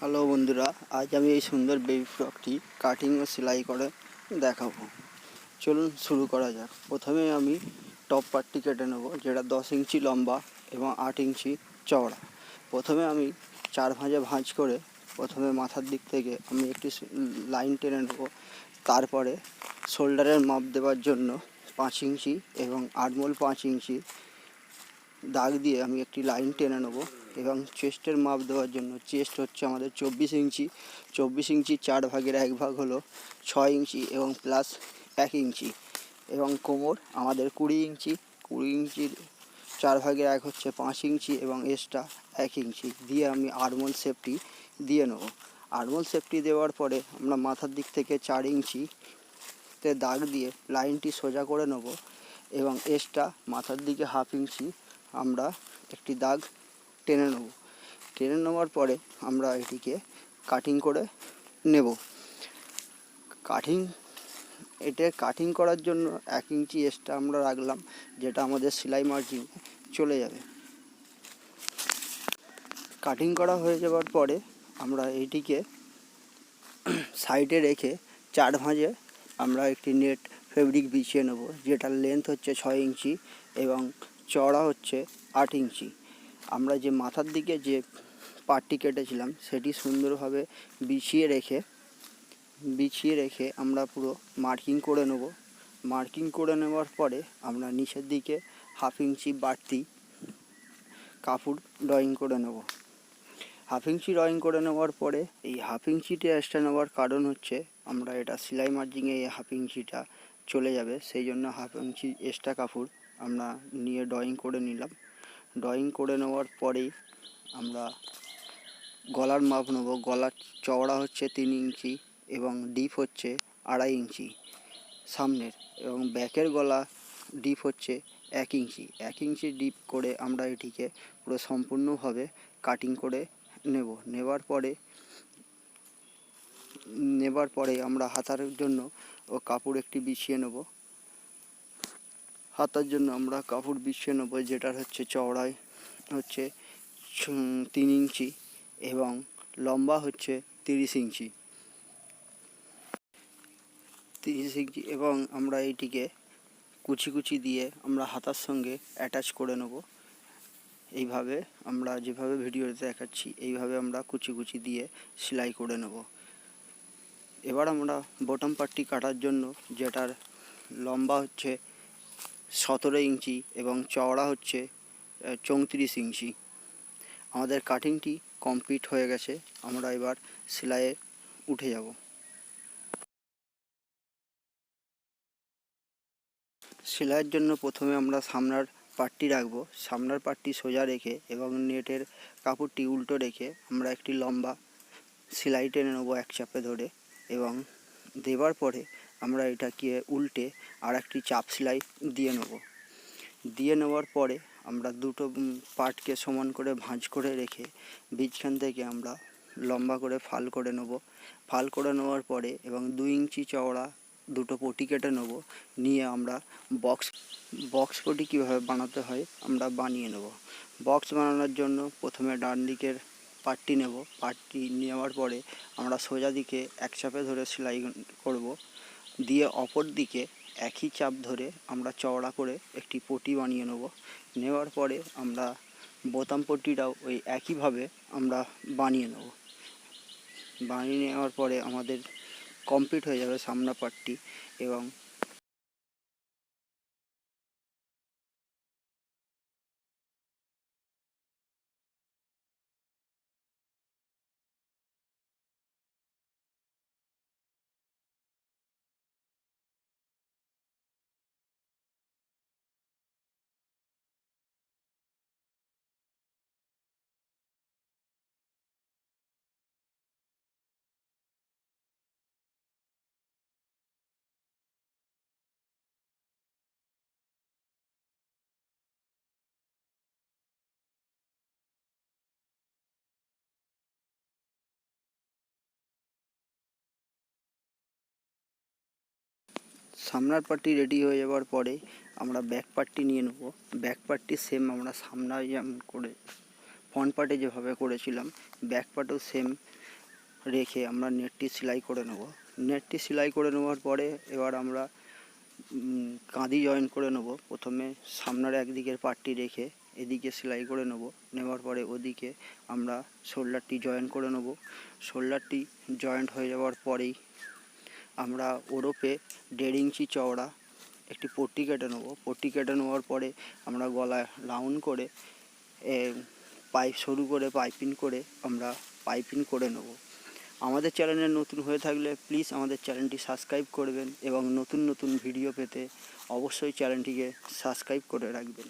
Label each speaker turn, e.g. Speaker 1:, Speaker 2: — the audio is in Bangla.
Speaker 1: হ্যালো বন্ধুরা, আজ আমি এই সুন্দর বেবি ফ্রকটি কাটিং ও সেলাই করে দেখাবো। চলুন শুরু করা যাক। প্রথমে আমি টপ পার্টটি কেটে নেব, যেটা দশ ইঞ্চি লম্বা এবং আট ইঞ্চি চওড়া। প্রথমে আমি চার ভাঁজে ভাঁজ করে প্রথমে মাথার দিক থেকে আমি একটি লাইন টেনে নেব। তারপরে শোল্ডারের মাপ দেওয়ার জন্য পাঁচ ইঞ্চি এবং আটমোল পাঁচ ইঞ্চি দাগ দিয়ে আমি একটি লাইন টেনে নেব। এবং চেস্টের মাপ দেওয়ার জন্য, চেস্ট হচ্ছে আমাদের চব্বিশ ইঞ্চি। চব্বিশ ইঞ্চি চার ভাগের এক ভাগ হলো ছয় ইঞ্চি এবং প্লাস এক ইঞ্চি। এবং কোমর আমাদের কুড়ি ইঞ্চি। কুড়ি ইঞ্চির চার ভাগের এক হচ্ছে পাঁচ ইঞ্চি এবং এক্সট্রা এক ইঞ্চি। দিয়ে আমি আরমোল সেফটি দিয়ে নেব। আরমোল সেফটি দেওয়ার পরে আমরা মাথার দিক থেকে চার ইঞ্চি তে দাগ দিয়ে লাইনটি সোজা করে নেব এবং এক্সট্রা মাথার দিকে হাফ ইঞ্চি আমরা একটি দাগ টেনে নেব। টেনে নেওয়ার পরে আমরা এটিকে কাটিং করে নেব। কাটিং এটা কাটিং করার জন্য এক ইঞ্চি এক্সট্রা আমরা রাখলাম, যেটা আমাদের সেলাই মার্জিন চলে যাবে। কাটিং করা হয়ে যাওয়ার পরে আমরা এইটিকে সাইডে রেখে চার ভাঁজে আমরা একটি নেট ফেব্রিক বিছিয়ে নেব, যেটার লেন্থ হচ্ছে ছয় ইঞ্চি এবং চড়া হচ্ছে আট ইঞ্চি। আমরা যে মাথার দিকে যে পাটটি কেটেছিলাম, সেটি সুন্দরভাবে বিছিয়ে রেখে বিছিয়ে রেখে আমরা পুরো মার্কিং করে নেব। মার্কিং করে নেওয়ার পরে আমরা নিচের দিকে হাফ ইঞ্চি বাড়তি কাপড় ড্রয়িং করে নেব। হাফ ইঞ্চি ড্রয়িং করে নেওয়ার পরে এই হাফ ইঞ্চিটা এক্সট্রা নেওয়ার কারণ হচ্ছে আমরা এটা সেলাই মার্জিংয়ে এই হাফ ইঞ্চিটা চলে যাবে, সেই জন্য হাফ ইঞ্চি এক্সট্রা কাপড় আমরা নিয়ে ড্রয়িং করে নিলাম। ড্রয়িং করে নেওয়ার পরেই আমরা গলার মাপ নেব। গলার চওড়া হচ্ছে তিন ইঞ্চি এবং ডিপ হচ্ছে আড়াই ইঞ্চি সামনের এবং ব্যাকের গলা ডিপ হচ্ছে এক ইঞ্চি। এক ইঞ্চি ডিপ করে আমরা এটিকে পুরো সম্পূর্ণভাবে কাটিং করে নেব। নেবার পরে নেবার পরে আমরা হাতার জন্য ও কাপড় একটি বিছিয়ে নেব। হাতার জন্য আমরা কাপড় বিছিয়ে নেব যেটার হচ্ছে চওড়ায় হচ্ছে তিন ইঞ্চি এবং লম্বা হচ্ছে তিরিশ ইঞ্চি। তিরিশ ইঞ্চি এবং আমরা এইটিকে কুচি কুচি দিয়ে আমরা হাতার সঙ্গে অ্যাটাচ করে নেব। এইভাবে আমরা যেভাবে ভিডিওতে দেখাচ্ছি, এইভাবে আমরা কুচি কুচি দিয়ে সেলাই করে নেব। এবার আমরা বটম পার্টটি কাটার জন্য, যেটার লম্বা হচ্ছে সতেরো ইঞ্চি এবং চওড়া হচ্ছে চৌত্রিশ ইঞ্চি। আমাদের কাটিংটি কমপ্লিট হয়ে গেছে। আমরা এবার সেলাইয়ে উঠে যাব। সেলাইয়ের জন্য প্রথমে আমরা সামনার পাটটি রাখব। সামনার পাটটি সোজা রেখে এবং নেটের কাপড়টি উল্টো রেখে আমরা একটি লম্বা সেলাই টেনে নেব এক চাপে ধরে এবং দেবার পরে আমরা এটাকে উল্টে আর একটি চাপ সেলাই দিয়ে নেব। দিয়ে নেওয়ার পরে আমরা দুটো পার্টকে সমান করে ভাঁজ করে রেখে বীজখান থেকে আমরা লম্বা করে ফাল করে নেব। ফাল করে নেওয়ার পরে এবং দুই ইঞ্চি চওড়া দুটো পটি কেটে নেব। নিয়ে আমরা বক্স বক্স পটি কীভাবে বানাতে হয় আমরা বানিয়ে নেব। বক্স বানানোর জন্য প্রথমে ডান দিকের পাটটি নেব। পাটটি নেওয়ার পরে আমরা সোজা দিকে এক চাপে ধরে সেলাই করব। দিয়ে অপর দিকে একই চাপ ধরে আমরা চওড়া করে একটি পটি বানিয়ে নেব। নেওয়ার পরে আমরা বোতাম পটিটাও ওই একইভাবে আমরা বানিয়ে নেব। বানিয়ে নেওয়ার পরে আমাদের কমপ্লিট হয়ে যাবে সামনা পাটটি এবং সামনার পার্টটি রেডি হয়ে যাওয়ার পরে আমরা ব্যাক পার্টটি নিয়ে নেব। ব্যাক পার্টটি সেম আমরা সামনায় যেমন করে ফ্রন্ট পার্টে যেভাবে করেছিলাম ব্যাক পার্টেও সেম রেখে আমরা নেটটি সেলাই করে নেব। নেটটি সেলাই করে নেওয়ার পরে এবার আমরা কাঁদি জয়েন করে নেব। প্রথমে সামনের একদিকের পার্টটি রেখে এদিকে সেলাই করে নেব। নেওয়ার পরে ওদিকে আমরা শোল্ডারটি জয়েন করে নেব। শোল্ডারটি জয়েন্ট হয়ে যাওয়ার পরেই আমরা ওরপে দেড় ইঞ্চি চওড়া একটি পট্টি কেটে নেব। পট্টি কেটে নেওয়ার পরে আমরা গলায় রাউন্ড করে পাইপ সরু করে, পাইপিং করে আমরা পাইপিং করে নেব। আমাদের চ্যানেলে নতুন হয়ে থাকলে প্লিজ আমাদের চ্যানেলটি সাবস্ক্রাইব করবেন এবং নতুন নতুন ভিডিও পেতে অবশ্যই চ্যানেলটিকে সাবস্ক্রাইব করে রাখবেন।